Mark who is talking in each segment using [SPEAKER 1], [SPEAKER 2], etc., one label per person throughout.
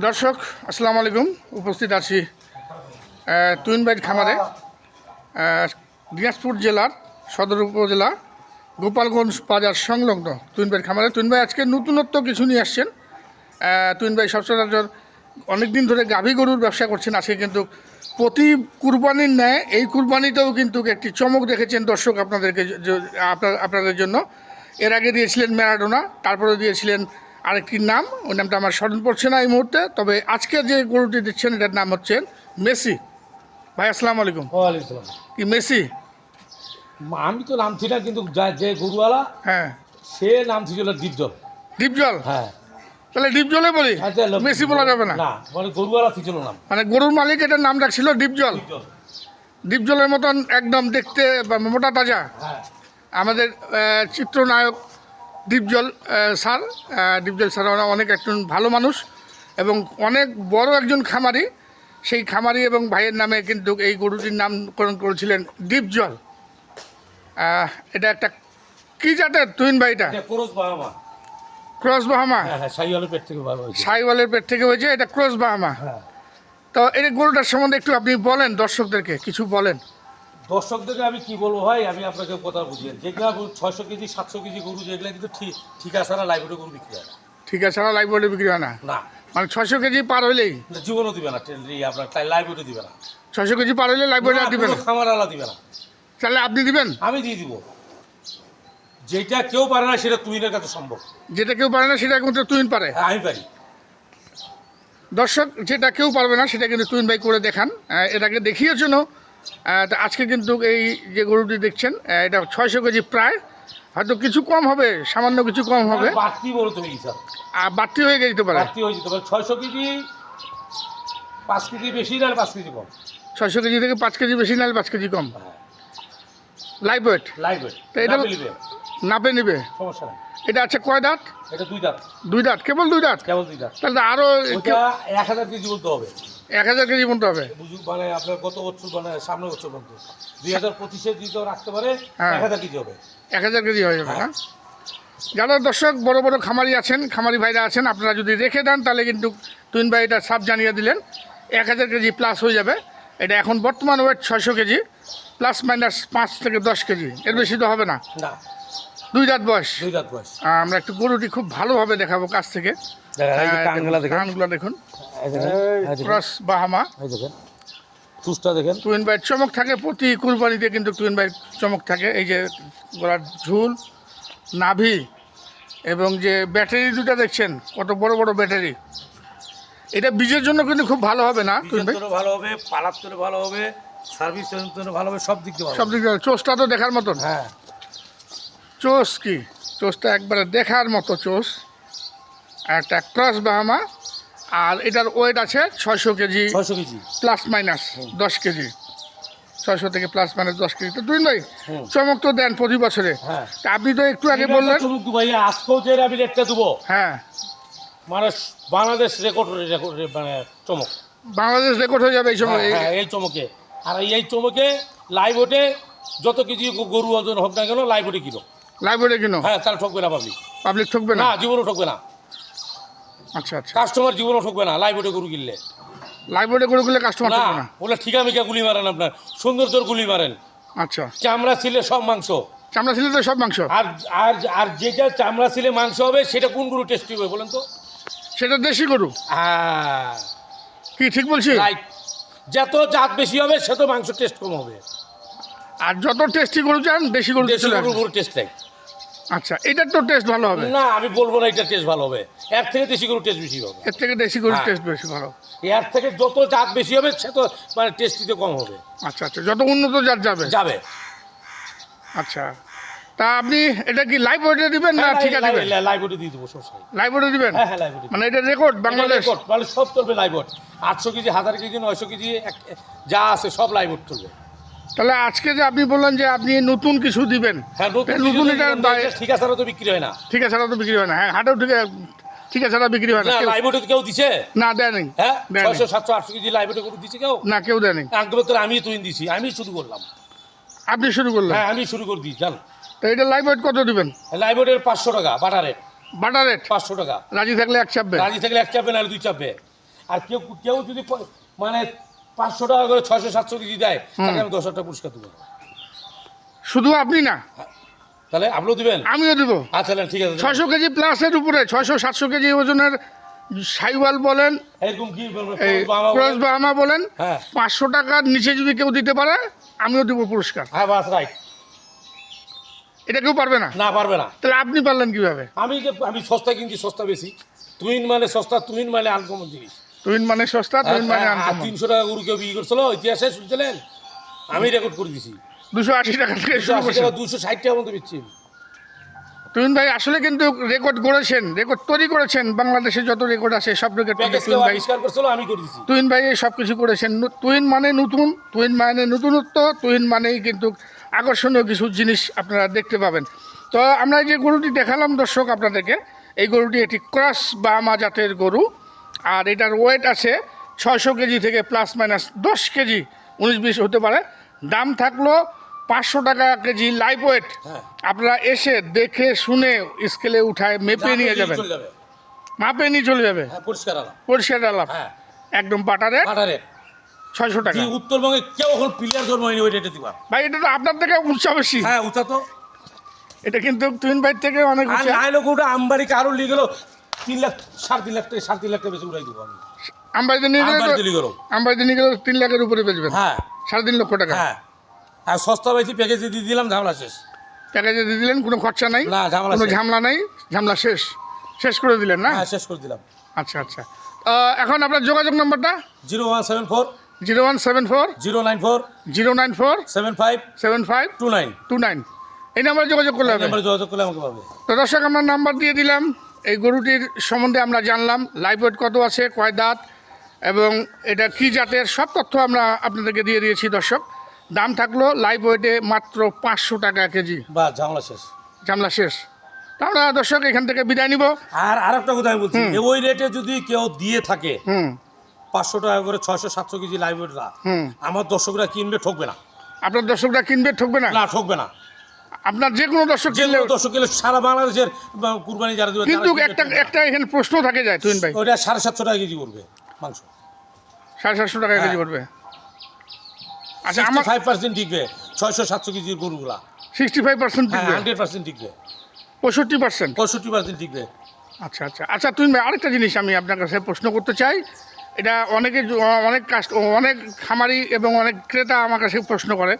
[SPEAKER 1] দর্শক আসসালামু আলাইকুম। উপস্থিত আছি আহ, টুইনবাইট খামারে দিনাজপুর জেলার সদর উপজেলা গোপালগঞ্জ বাজার সংলগ্ন টুইনবাইট খামারে। টুইনবাই আজকে নতুনত্ব কিছু নিয়ে আসছেন। আহ, টুইনবাই সচরাচর অনেক দিন ধরে গাভী গরুর ব্যবসা করছেন। আজকে কিন্তু প্রতি কুরবানির ন্যায় এই কুরবানিতেও কিন্তু একটি চমক দেখেছেন দর্শক আপনাদেরকে আপনার আপনাদের জন্য। এর আগে দিয়েছিলেন ম্যারাডোনা তারপরে দিয়েছিলেন আরেকটি নাম ওই নামটা আমার স্মরণ পড়ছে না এই মুহূর্তে তবে আজকে যে গরুটি দিচ্ছেন এটার নাম হচ্ছে মেসি। ভাই আসসালাম আলাইকুম।
[SPEAKER 2] ওয়ালাইকুম
[SPEAKER 1] কি মেসি?
[SPEAKER 2] আমি তো নামছি না কিন্তু যে গরুওয়ালা
[SPEAKER 1] হ্যাঁ।
[SPEAKER 2] সে নাম ছিল ডিপজল
[SPEAKER 1] ডিপজল
[SPEAKER 2] হ্যাঁ।
[SPEAKER 1] তাহলে ডিপজলে বলি
[SPEAKER 2] আচ্ছা,
[SPEAKER 1] মেসি বলা যাবে না।
[SPEAKER 2] মানে গরুওয়ালা ছিল নাম।
[SPEAKER 1] মানে গরুর মালিক এটার নাম ডিপজল
[SPEAKER 2] ডিপজল
[SPEAKER 1] ডিপজলের মতন একদম দেখতে মোটা তাজা।
[SPEAKER 2] হ্যাঁ।
[SPEAKER 1] আমাদের চিত্রনায়ক দীপজল স্যার। দীপজল স্যার ওরা অনেক একজন ভালো মানুষ এবং অনেক বড় একজন খামারি। সেই খামারি এবং ভাইয়ের নামে কিন্তু এই গরুটির নামকরণ করেছিলেন দীপজল। এটা একটা কি জাতের তুইন ভাইটা ক্রস বাহামা।
[SPEAKER 2] হ্যাঁ হ্যাঁ সাইওয়ালের পেট থেকে ভালো হয়েছে।
[SPEAKER 1] সাইওয়ালের পেট থেকে হয়েছে এটা ক্রস বাহামা।
[SPEAKER 2] হ্যাঁ।
[SPEAKER 1] তো এই গরুটার সম্বন্ধে একটু আপনি বলেন দর্শকদেরকে কিছু বলেন।
[SPEAKER 2] দর্শকদেরকে আমি কি বলব ভাই আমি আপনাকে কথা বুঝিয়ে যেগুলো ছয়শো কেজি সাতশো কেজি গরু যেগুলো কিন্তু ঠিক ঠিক আছে না লাইব্রেরি গরু বিক্রি হয় না।
[SPEAKER 1] ঠিক আছে আর লাইভ বিক্রি হয় না?
[SPEAKER 2] না।
[SPEAKER 1] মানে ছশো কেজি পার হইলেই?
[SPEAKER 2] জীবনও দিবে না আপনার তাই লাইব্রেরি দিবে না।
[SPEAKER 1] ছশো কেজি পার হইলে লাইভ বোর্ডে আর দিবেন
[SPEAKER 2] খামার আলা দিবে না।
[SPEAKER 1] তাহলে আপনি দিবেন?
[SPEAKER 2] আমি দিয়ে দিব। যেটা কেউ পারে না সেটা তুইনের কাছে সম্ভব।
[SPEAKER 1] যেটা কেউ পারে না সেটা একমাত্র তুইন পারে।
[SPEAKER 2] হ্যাঁ আমি পারি।
[SPEAKER 1] দর্শক যেটা কেউ পারবে না সেটা কিন্তু তুইন ভাই করে দেখান। এটাকে দেখিয়েছেন আজকে কিন্তু এই যে গরুটি দেখছেন এটা ছয়শো কেজি প্রায়। হয়তো কিছু কম হবে সামান্য কিছু কম হবে।
[SPEAKER 2] বাড়তি বড়
[SPEAKER 1] আর বাড়তি হয়ে যেতে পারে
[SPEAKER 2] বাড়তি হয়ে যেতে পারে। ছয়শো কেজি পাঁচ কেজি বেশি না পাঁচ কেজি কম।
[SPEAKER 1] ছয়শো কেজি থেকে পাঁচ কেজি বেশি নাহলে পাঁচ কেজি কম। লাইভ ওয়েট
[SPEAKER 2] লাইভ ওয়েট
[SPEAKER 1] তো এটা- নাপে নিবে।
[SPEAKER 2] সমস্যা নাই।
[SPEAKER 1] এটা আছে কয় দাঁত?
[SPEAKER 2] এটা দুই দাঁত।
[SPEAKER 1] দুই দাঁত। কেবল দুই দাঁত?
[SPEAKER 2] কেবল দুই দাঁত।
[SPEAKER 1] তাহলে আরও
[SPEAKER 2] এক হাজার কেজি বলতে হবে।
[SPEAKER 1] এক হাজার কেজি মতো হবে।
[SPEAKER 2] বুঝু মানে আপনার গত বছর মানে সামনে বছর পর্যন্ত। দুই হাজার পঁচিশে যদি রাখতে পারে
[SPEAKER 1] হ্যাঁ।
[SPEAKER 2] এক হাজার কেজি হবে।
[SPEAKER 1] এক হাজার কেজি হয়ে যাবে না যারা দর্শক বড় বড় খামারি আছেন খামারি ভাইরা আছেন আপনারা যদি রেখে দেন তাহলে কিন্তু তুইন ভাই এটা সাপ জানিয়ে দিলেন। এক হাজার কেজি প্লাস হয়ে যাবে। এটা এখন বর্তমান ওয়েট ছয়শো কেজি প্লাস মাইনাস পাঁচ থেকে দশ কেজি। এর বেশি তো হবে না।
[SPEAKER 2] না।
[SPEAKER 1] দুই দাঁত বয়স।
[SPEAKER 2] দুই দাঁত বয়স।
[SPEAKER 1] আমরা একটু গরুটি খুব ভালোভাবে দেখাবো কাছ থেকে। কানগুলো দেখুন ক্রস বাহামা।
[SPEAKER 2] এই দেখেন।
[SPEAKER 1] টুইন বাইট চমক থাকে প্রতি কুরবানিতে কিন্তু টুইন বাইট চমক থাকে। এই যে গলার ঝুল নাভি এবং যে ব্যাটারি দুটো দেখছেন কত বড় বড় ব্যাটারি। এটা বীজের জন্য কিন্তু খুব ভালো হবে না
[SPEAKER 2] ভালো হবে পালার ভালো হবে সার্ভিস ভালো হবে সব দিক দিয়ে
[SPEAKER 1] সব দিক দিয়ে। চোষটা তো দেখার মতন।
[SPEAKER 2] হ্যাঁ।
[SPEAKER 1] চোষ কি? চোষটা একবারে দেখার মতো চোষ। একটা ক্রস বাহামা আর এটার ওয়েট আছে ছয়শো কেজি
[SPEAKER 2] ছয়শো কেজি।
[SPEAKER 1] প্লাস মাইনাস দশ কেজি। ছয়শো থেকে প্লাস মাইনাস দশ কেজি। তো তুই ভাই চমক তো দেন প্রতি বছরে।
[SPEAKER 2] হ্যাঁ।
[SPEAKER 1] আপনি তো একটু আগে বললেন।
[SPEAKER 2] ভাইয়া আজকেও যে আমি রেটটা দেবো।
[SPEAKER 1] হ্যাঁ।
[SPEAKER 2] মানে বাংলাদেশ রেকর্ড রেকর্ড মানে চমক।
[SPEAKER 1] বাংলাদেশ রেকর্ড হয়ে যাবে এই সময়।
[SPEAKER 2] হ্যাঁ, হ্যাঁ, এই চমকে। আর এই চমকে লাইভ ওটে যত কিছু গরু ওজন হোক না কেন লাইভ ওটে কিনো।
[SPEAKER 1] লাইব্রেরি কিনো?
[SPEAKER 2] হ্যাঁ তাহলে ঠকবে না পাবলিক
[SPEAKER 1] পাবলিক ঠকবে না
[SPEAKER 2] জীবনও ঠকবে না।
[SPEAKER 1] আচ্ছা আচ্ছা।
[SPEAKER 2] কাস্টমার জীবনও ঠকবে না লাইভ ওটে গরু কিনলে।
[SPEAKER 1] লাইব্রেরি করে গুলো কাস্টমার
[SPEAKER 2] না
[SPEAKER 1] ঠকবে না?
[SPEAKER 2] ওগুলো ঠিকামিকা গুলি মারেন আপনার। সৌন্দর্যর গুলি মারেন।
[SPEAKER 1] আচ্ছা।
[SPEAKER 2] চামড়া ছিলে সব মাংস।
[SPEAKER 1] চামড়া ছিল তো সব মাংস?
[SPEAKER 2] আর আর আর যেটা চামড়া ছিলে মাংস হবে সেটা কোন গরু টেস্টি হবে বলেন তো?
[SPEAKER 1] সেটা দেশি গরু?
[SPEAKER 2] হ্যাঁ।
[SPEAKER 1] কি ঠিক বলছি
[SPEAKER 2] রাইট যত জাত বেশি হবে সে তো মাংস টেস্ট কম হবে।
[SPEAKER 1] আর যত টেস্টি গরু চান দেশি গরু
[SPEAKER 2] দেশি গরু টেস্ট নাই।
[SPEAKER 1] আচ্ছা এটার তো টেস্ট ভালো হবে।
[SPEAKER 2] না আমি বলব না এটা টেস্ট ভালো হবে। এর থেকে দেশি গরু টেস্ট বেশি হবে।
[SPEAKER 1] এর থেকে দেশি গরু
[SPEAKER 2] হ্যাঁ।
[SPEAKER 1] টেস্ট বেশি ভালো
[SPEAKER 2] এর থেকে যত জাত বেশি হবে সে তো মানে টেস্টিতে কম হবে।
[SPEAKER 1] আচ্ছা আচ্ছা যত উন্নত জাত যাবে।
[SPEAKER 2] যাবে।
[SPEAKER 1] আচ্ছা তা আপনি এটা কি লাইভ ওয়েটে দিবেন না ঠিক আছে দিবেন?
[SPEAKER 2] লাইভটি দিয়ে দেবো সমস্যা
[SPEAKER 1] লাইভ ওয়েটে দিবেন?
[SPEAKER 2] হ্যাঁ হ্যাঁ লাইভটি
[SPEAKER 1] মানে এটা রেকর্ড বাংলাদেশ
[SPEAKER 2] মানে সব চলবে লাইভট আটশো কেজি হাজার কেজি নয়শো কেজি যা আছে সব লাইভট চলবে।
[SPEAKER 1] তাহলে আজকে যে আপনি বললেন যে আপনি নতুন কিছু দিবেন
[SPEAKER 2] হ্যাঁ নতুন
[SPEAKER 1] এটার
[SPEAKER 2] ঠিক আছে তো বিক্রি হয় না।
[SPEAKER 1] ঠিক আছে তো বিক্রি হয় না। হ্যাঁ হাটেও ঠিক আছে ঠিক আছে বিক্রি হয় না।
[SPEAKER 2] না
[SPEAKER 1] কেউ-
[SPEAKER 2] দিছে?
[SPEAKER 1] না দেয়নি।
[SPEAKER 2] হ্যাঁ
[SPEAKER 1] দেয়নি।
[SPEAKER 2] ছয়শো সাতশো আটশো কেজি লাইভটে করে দিছে কেউ?
[SPEAKER 1] না কেউ দেয়নি।
[SPEAKER 2] আঙ্কেল তো আমি তুই দিছি আমি শুরু করলাম।
[SPEAKER 1] আপনি শুরু করলেন?
[SPEAKER 2] হ্যাঁ আমি শুরু করে দিই জান।
[SPEAKER 1] তো এটা লাইভ ওয়েট কত দিবেন?
[SPEAKER 2] লাইভটের পাঁচশো টাকা বাটারে
[SPEAKER 1] বাটার রেট
[SPEAKER 2] পাঁচশো টাকা।
[SPEAKER 1] রাজি থাকলে এক চাপবে।
[SPEAKER 2] রাজি থাকলে এক চাপে নাহলে দুই চাপে আর কেউ কেউ যদি মানে পাঁচশো টাকা করে ছয়শো সাতশো কেজি দেয় তাকে আমি দশ হাজার পুরস্কার দেবো।
[SPEAKER 1] শুধু আপনি না?
[SPEAKER 2] তাহলে আপনিও দিবেন?
[SPEAKER 1] আমিও দেবো।
[SPEAKER 2] আচ্ছা ঠিক আছে।
[SPEAKER 1] ছয়শো কেজি প্লাসের উপরে ছয়শো সাতশো কেজি ওজনের সাইওয়াল বলেন ক্রস বাহামা বলেন?
[SPEAKER 2] হ্যাঁ।
[SPEAKER 1] পাঁচশো টাকার নিচে যদি কেউ দিতে পারে আমিও দেবো পুরস্কার।
[SPEAKER 2] হ্যাঁ বাস রাইট।
[SPEAKER 1] এটা কেউ পারবে না?
[SPEAKER 2] না পারবে না।
[SPEAKER 1] তাহলে আপনি পারলেন কীভাবে?
[SPEAKER 2] আমি যে আমি সস্তা কিনছি সস্তা বেশি। তুইন মানে সস্তা তুইন মানে আনকমন জিনিস।
[SPEAKER 1] তুইন মানে সস্তা তুইন মানে
[SPEAKER 2] তিনশো টাকা গরু কেউ বিক্রি করছিল ইতিহাসে শুনছিলেন? আমি রেকর্ড করে দিছি।
[SPEAKER 1] দুশো আশি টাকা থেকে
[SPEAKER 2] দুশো ষাট টাকা মতো দিচ্ছি
[SPEAKER 1] তুইন ভাই আসলে কিন্তু রেকর্ড করেছেন রেকর্ড তৈরি করেছেন বাংলাদেশে যত রেকর্ড আছে সব রেকর্ড তুইন ভাই
[SPEAKER 2] আমি করে দিছি।
[SPEAKER 1] তুইন ভাই সব কিছু করেছেন। তুইন মানে নতুন তুইন মানে নতুনত্ব তুইন মানেই কিন্তু আকর্ষণীয় কিছু জিনিস আপনারা দেখতে পাবেন। তো আমরা যে গরুটি দেখালাম দর্শক আপনাদেরকে এই গরুটি একটি ক্রস বা মা জাতের গরু। আর এটার ওয়েট আছে ছয়শো কেজি থেকে প্লাস মাইনাস দশ কেজি উনিশ বিশ হতে পারে। দাম থাকল পাঁচশো টাকা কেজি লাইভ ওয়েট
[SPEAKER 2] হ্যাঁ।
[SPEAKER 1] আপনারা এসে দেখে শুনে স্কেলে উঠায় মেপে নিয়ে যাবেন। মাপে নিয়ে চলে যাবে।
[SPEAKER 2] হ্যাঁ পরিষ্কার
[SPEAKER 1] আলাপ।
[SPEAKER 2] হ্যাঁ।
[SPEAKER 1] একদম বাটারে ছয়শো টাকা।
[SPEAKER 2] উত্তরবঙ্গে কেউ এখন প্লেয়ার জন্ম হয়নি ওই রেটে দিবা।
[SPEAKER 1] ভাই এটা তো আপনার থেকে উচ্চা বেশি।
[SPEAKER 2] হ্যাঁ উঠা তো।
[SPEAKER 1] এটা কিন্তু তুইন ভাই থেকে অনেক উঁচা।
[SPEAKER 2] নাই লোক আমবাড়ি কারও লিয়ে গেল। তিন লাখ সাড়ে তিন লাখ টাকা সাড়ে তিন লাখ টাকা বেশি উড়াই দেবো আমি।
[SPEAKER 1] আমবাড়িতে নিয়ে গেলে
[SPEAKER 2] আমবাড়িতে
[SPEAKER 1] তো-
[SPEAKER 2] লিয়ে গেল
[SPEAKER 1] আমবাড়িতে নিয়ে গেলে তিন লাখের উপরে বেচবেন।
[SPEAKER 2] হ্যাঁ।
[SPEAKER 1] সাড়ে তিন লক্ষ টাকা।
[SPEAKER 2] হ্যাঁ। আর সস্তা পাইছি প্যাকেজে দিয়ে দিলাম ঝামেলা শেষ।
[SPEAKER 1] প্যাকেজে দিয়ে দিলেন কোনো খরচা নাই
[SPEAKER 2] না ঝামেলা
[SPEAKER 1] কোনো
[SPEAKER 2] শেষ।
[SPEAKER 1] নাই ঝামলা শেষ। শেষ করে দিলেন না?
[SPEAKER 2] হ্যাঁ শেষ করে দিলাম।
[SPEAKER 1] আচ্ছা আচ্ছা। এখন আপনার যোগাযোগ নম্বরটা?
[SPEAKER 2] Zero one seven four.
[SPEAKER 1] Zero one seven four.
[SPEAKER 2] Zero nine four.
[SPEAKER 1] Zero nine four.
[SPEAKER 2] Seven five.
[SPEAKER 1] Seven five.
[SPEAKER 2] Two nine.
[SPEAKER 1] Two nine. এই নাম্বারে যোগাযোগ করলে হবে।
[SPEAKER 2] যোগাযোগ করলে আমাকে পাবে।
[SPEAKER 1] তো দর্শক আমরা নাম্বার দিয়ে দিলাম। এই গরুটির সম্বন্ধে আমরা জানলাম লাইভ ওয়েট কত আছে কয় দাঁত এবং এটা কি জাতের সব তথ্য আমরা আপনাদেরকে দিয়ে দিয়েছি দর্শক। দাম থাকল লাইভ ওয়েটে মাত্র পাঁচশো টাকা কেজি।
[SPEAKER 2] বা ঝামেলা শেষ।
[SPEAKER 1] জামলা শেষ। তো আমরা দর্শক এখান থেকে বিদায় নিব।
[SPEAKER 2] আর আরেকটা কথা আমি বলছি ওই রেটে যদি কেউ দিয়ে থাকে
[SPEAKER 1] হুম।
[SPEAKER 2] পাঁচশো টাকা করে ছয়শো সাতশো কেজি লাইব্রেরিরা
[SPEAKER 1] হুম।
[SPEAKER 2] আমার দর্শকরা কিনবে ঠকবে না।
[SPEAKER 1] আপনার দর্শকরা কিনবে ঠকবে না?
[SPEAKER 2] না ঠকবে না।
[SPEAKER 1] আপনার যে কোনো দর্শক
[SPEAKER 2] যে কোনো দর্শক কিনলে সারা বাংলাদেশের কুরবানি যারা দেবে
[SPEAKER 1] কিন্তু একটা একটা এখানে প্রশ্ন থাকে যায় তুইন ভাই।
[SPEAKER 2] ওইটা সাড়ে সাতশো টাকা কেজি করবে মাংস।
[SPEAKER 1] সাড়ে সাতশো টাকা কেজি
[SPEAKER 2] হ্যাঁ।
[SPEAKER 1] পড়বে। আচ্ছা আমার
[SPEAKER 2] ফাইভ পার্সেন্ট টিকবে ছয়শো সাতশো কেজির গরুগুলা।
[SPEAKER 1] সিক্সটি ফাইভ পার্সেন্ট টিকবে?
[SPEAKER 2] হান্ড্রেড পার্সেন্ট টিকবে।
[SPEAKER 1] পঁয়ষট্টি পার্সেন্ট
[SPEAKER 2] পঁয়ষট্টি পার্সেন্ট টিকবে।
[SPEAKER 1] আচ্ছা আচ্ছা। আচ্ছা তুমি আরেকটা জিনিস আমি আপনার কাছে প্রশ্ন করতে চাই। এটা অনেকে অনেক কাস্ট অনেক খামারি এবং অনেক ক্রেতা আমার কাছে প্রশ্ন করে।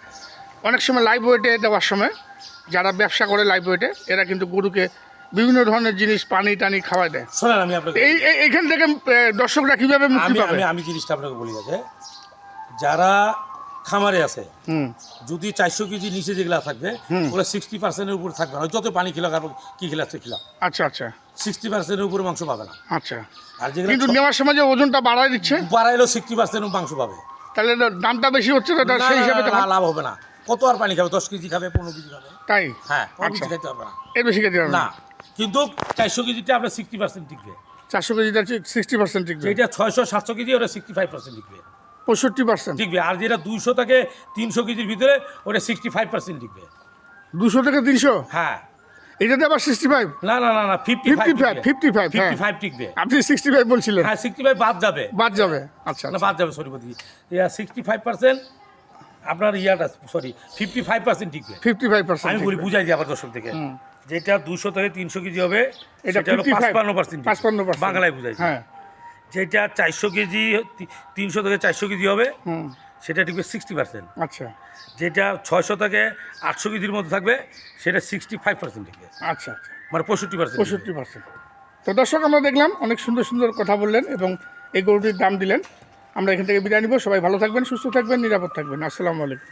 [SPEAKER 1] অনেক সময় লাইভ ওয়েটে দেওয়ার সময় যারা ব্যবসা করে লাইভ ওয়েটে এরা কিন্তু গরুকে বিভিন্ন ধরনের জিনিস পানি টানি খাওয়াই দেয়।
[SPEAKER 2] শোনেন আমি আপনাকে
[SPEAKER 1] এই এই- এইখান থেকে দর্শকরা কীভাবে মুক্তি পাবে?
[SPEAKER 2] আমি আমি জিনিসটা আপনাকে বলি আছে? যারা খামারে আছে
[SPEAKER 1] হুম।
[SPEAKER 2] যদি চারশো কেজি নিচে যেগুলা থাকবে। ওরা সিক্সটি পার্সেন্টের উপরে থাকবে না। যত পানি খেলাক আর কি খেলাচ্ছে খেলাম
[SPEAKER 1] আচ্ছা আচ্ছা।
[SPEAKER 2] সিক্সটি পার্সেন্টের উপরে মাংস পাবে না।
[SPEAKER 1] আচ্ছা।
[SPEAKER 2] আর যেগুলো
[SPEAKER 1] কিন্তু নেওয়ার সময় যে ওজনটা বাড়ায় দিচ্ছে?
[SPEAKER 2] বাড়াইলেও সিক্সটি পার্সেন্ট মাংস পাবে।
[SPEAKER 1] তাহলে দামটা বেশি হচ্ছে না তার সেই হিসাবে
[SPEAKER 2] লাভ হবে না। কত আর পানি খাবে? দশ কেজি খাবে পনেরো কেজি খাবে?
[SPEAKER 1] তাই?
[SPEAKER 2] হ্যাঁ অত
[SPEAKER 1] আচ্ছা।
[SPEAKER 2] খাইতে হবে না।
[SPEAKER 1] এর বেশি খেতে হবে
[SPEAKER 2] না? কিন্তু চারশো কেজিতে আপনার সিক্সটি পার্সেন্ট টিকবে।
[SPEAKER 1] চারশো কেজিটা সিক্সটি পার্সেন্ট টিকবে?
[SPEAKER 2] এটা ছয়শো সাতশো কেজি ওটা সিক্সটি ফাইভ পার্সেন্ট টিকবে।
[SPEAKER 1] পঁয়ষট্টি পার্সেন্ট
[SPEAKER 2] টিকবে আর যেটা দুইশো থেকে তিনশো কেজির ভিতরে ওটা সিক্সটি ফাইভ পার্সেন্ট টিকবে।
[SPEAKER 1] দুশো থেকে তিনশো?
[SPEAKER 2] হ্যাঁ।
[SPEAKER 1] এটাতে আবার সিক্সটি ফাইভ
[SPEAKER 2] না না না না ফিফটি
[SPEAKER 1] 55, 55, হ্যাঁ।
[SPEAKER 2] ফিফটি ফাইভ টিকবে।
[SPEAKER 1] আপনি সিক্সটি ফাইভ বলছিলেন।
[SPEAKER 2] হ্যাঁ সিক্সটি ফাইভ বাদ যাবে।
[SPEAKER 1] বাদ যাবে। আচ্ছা
[SPEAKER 2] না বাদ যাবে সরি বলছি। সিক্সটি ফাইভ পার্সেন্ট আপনার ইয়াটা সরি ফিফটি ফাইভ পার্সেন্ট টিকবে
[SPEAKER 1] ফিফটি ফাইভ পার্সেন্ট
[SPEAKER 2] আমি বলি বুঝাই দিই আবার দর্শক থেকে। যেটা দুশো থেকে তিনশো কেজি হবে
[SPEAKER 1] এটা
[SPEAKER 2] হলো
[SPEAKER 1] 55
[SPEAKER 2] পাঁচপান্ন পার্সেন্ট
[SPEAKER 1] পাঁচপান্ন পার্সেন্ট
[SPEAKER 2] বাংলায় বুঝাই
[SPEAKER 1] হ্যাঁ।
[SPEAKER 2] যেটা চারশো কেজি তিনশো থেকে চারশো কেজি হবে
[SPEAKER 1] হুম।
[SPEAKER 2] সেটা টিকবে সিক্সটি পার্সেন্ট
[SPEAKER 1] আচ্ছা।
[SPEAKER 2] যেটা ছয়শো থেকে আটশো কেজির মধ্যে থাকবে সেটা সিক্সটি ফাইভ পার্সেন্ট টিকবে
[SPEAKER 1] আচ্ছা আচ্ছা।
[SPEAKER 2] মানে পঁয়ষট্টি পার্সেন্ট
[SPEAKER 1] পঁয়ষট্টি পার্সেন্ট তো দর্শক আমরা দেখলাম অনেক সুন্দর সুন্দর কথা বললেন এবং এই গরুটির দাম দিলেন। আমরা এখান থেকে বিদায় নিব। সবাই ভালো থাকবেন সুস্থ থাকবেন নিরাপদ থাকবেন। আসসালামু আলাইকুম।